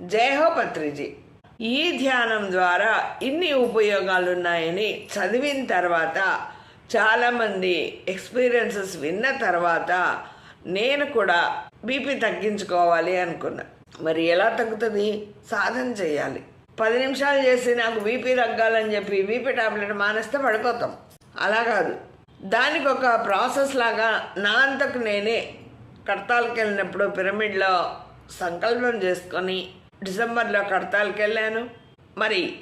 జయహో పత్రిజీ. ఈ ధ్యానం ద్వారా ఇన్ని ఉపయోగాలు ఉన్నాయని చదివిన తర్వాత చాలామంది ఎక్స్పీరియన్సెస్ విన్న తర్వాత నేను కూడా బీపీ తగ్గించుకోవాలి అనుకున్నా. మరి ఎలా తగ్గుతుంది? సాధన చేయాలి. పది నిమిషాలు చేసి నాకు బీపీ తగ్గాలని చెప్పి బీపీ టాబ్లెట్ మానేస్తే పడిపోతాం. అలా కాదు. దానికి ఒక ప్రాసెస్ లాగా నా అంతకు నేనే కడతాలకు వెళ్ళినప్పుడు పిరమిడ్లో సంకల్పం చేసుకొని డిసెంబర్లో కడతాలకి వెళ్ళాను మరి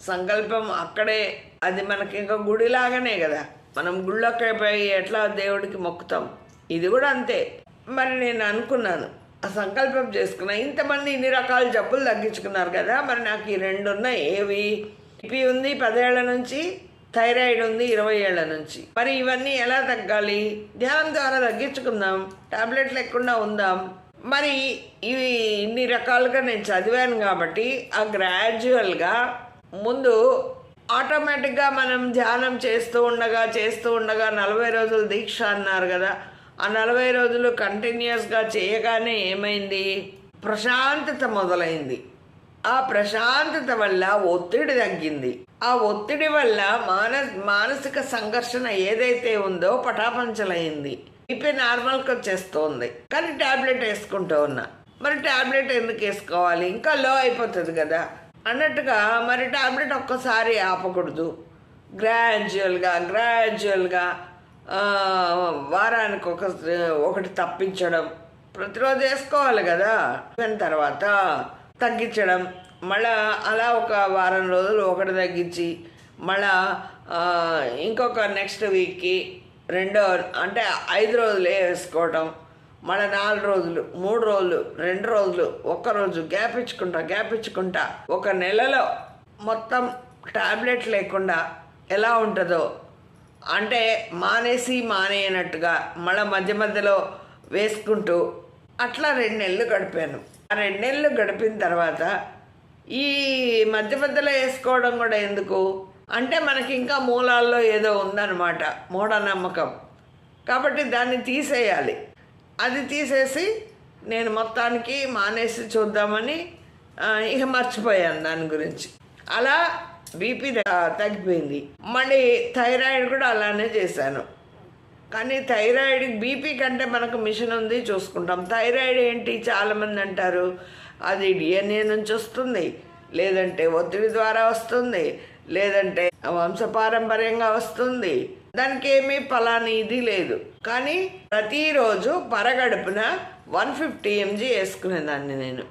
సంకల్పం అక్కడే అది మనకి ఇంకా గుడిలాగానే కదా. మనం గుళ్ళోకి పోయి ఎట్లా దేవుడికి మొక్కుతాం? ఇది కూడా అంతే. మరి నేను అనుకున్నాను ఆ సంకల్పం చేసుకున్నా. ఇంతమంది ఇన్ని రకాల జబ్బులు తగ్గించుకున్నారు కదా మరి నాకు ఈ రెండు ఉన్నాయి ఏవి? బీపీ ఉంది పదేళ్ళ నుంచి థైరాయిడ్ ఉంది ఇరవై ఏళ్ళ నుంచి. మరి ఇవన్నీ ఎలా తగ్గాలి? ధ్యానం ద్వారా తగ్గించుకుందాం. టాబ్లెట్ లేకుండా ఉందాం. మరి ఇవి ఇన్ని రకాలుగా నేను చదివాను కాబట్టి ఆ గ్రాడ్యువల్గా ముందు ఆటోమేటిక్గా మనం ధ్యానం చేస్తూ ఉండగా చేస్తూ ఉండగా నలభై రోజులు దీక్ష అన్నారు కదా. ఆ నలభై రోజులు కంటిన్యూస్గా చేయగానే ఏమైంది? ప్రశాంతత మొదలైంది. ఆ ప్రశాంతత వల్ల ఒత్తిడి తగ్గింది. ఆ ఒత్తిడి వల్ల మానస్ మానసిక సంఘర్షణ ఏదైతే ఉందో పటాపంచలైంది. ఇప్పుడు నార్మల్కి వచ్చేస్తోంది. కానీ టాబ్లెట్ వేసుకుంటూ ఉన్నా. మరి టాబ్లెట్ ఎందుకు వేసుకోవాలి? ఇంకా లో అయిపోతుంది కదా. అన్నట్టుగా మరి టాబ్లెట్ ఒక్కసారి ఆపకూడదు. గ్రాడ్యువల్గా గ్రాడ్యువల్గా వారానికి ఒక ఒకటి తప్పించడం. ప్రతిరోజు వేసుకోవాలి కదా. తర్వాత తగ్గించడం మళ్ళా అలా ఒక వారం రోజులు ఒకటి తగ్గించి మళ్ళా ఇంకొక నెక్స్ట్ వీక్కి రెండో అంటే ఐదు రోజులు వేసుకోవటం మళ్ళీ నాలుగు రోజులు మూడు రోజులు రెండు రోజులు ఒక్క రోజు గ్యాప్ ఇచ్చుకుంటా గ్యాప్ ఇచ్చుకుంటా ఒక నెలలో మొత్తం టాబ్లెట్ లేకుండా ఎలా ఉంటుందో అంటే మానేసి మానేయనట్టుగా మళ్ళీ మధ్య మధ్యలో వేసుకుంటూ అట్లా రెండు నెలలు గడిపాను. రెండు నెలలు గడిపిన తర్వాత ఈ మధ్య మధ్యలో వేసుకోవడం కూడా ఎందుకు? అంటే మనకి ఇంకా మూలాల్లో ఏదో ఉందన్నమాట మూఢనమ్మకం. కాబట్టి దాన్ని తీసేయాలి. అది తీసేసి నేను మొత్తానికి మానేసి చూద్దామని ఇక మర్చిపోయాను దాని గురించి. అలా బీపీ తగ్గిపోయింది. మళ్ళీ థైరాయిడ్ కూడా అలానే చేశాను. కానీ థైరాయిడ్ బీపీ కంటే మనకు మిషన్ ఉంది చూసుకుంటాం. థైరాయిడ్ ఏంటి? చాలామంది అంటారు అది డిఎన్ఏ నుంచి వస్తుంది లేదంటే ఒత్తిడి ద్వారా వస్తుంది లేదంటే వంశపారంపర్యంగా వస్తుంది. దానికి ఏమీ ఫలాని ఇది లేదు. కానీ ప్రతిరోజు పరగడుపున వన్ ఫిఫ్టీ ఎంజీ వేసుకునేదాన్ని నేను.